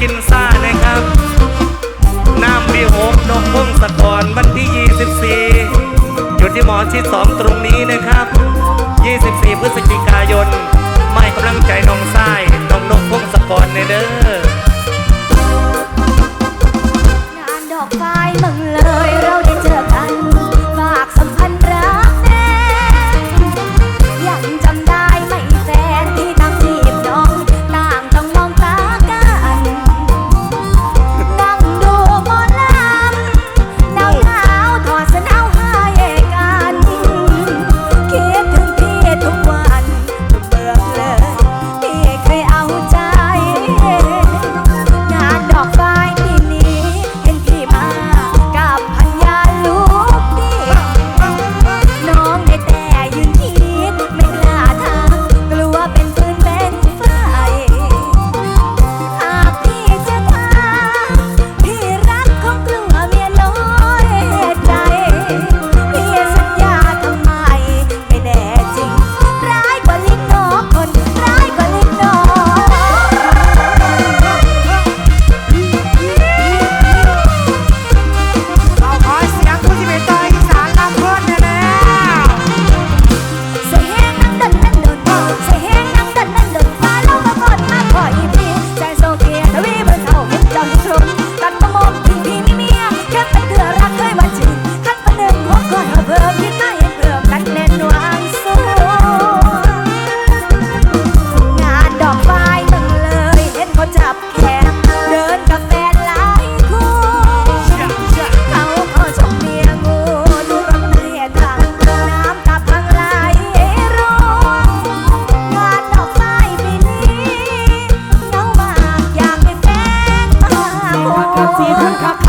กินซ่านะครับน้ำวีหกนกพงศกรวันที่ 24 อยู่ที่หมอชิดสองตรงนี้นะครับ 24 พฤศจิกายน ไม่กำลังใจน้องทรายน้องนก สีทั้งคัก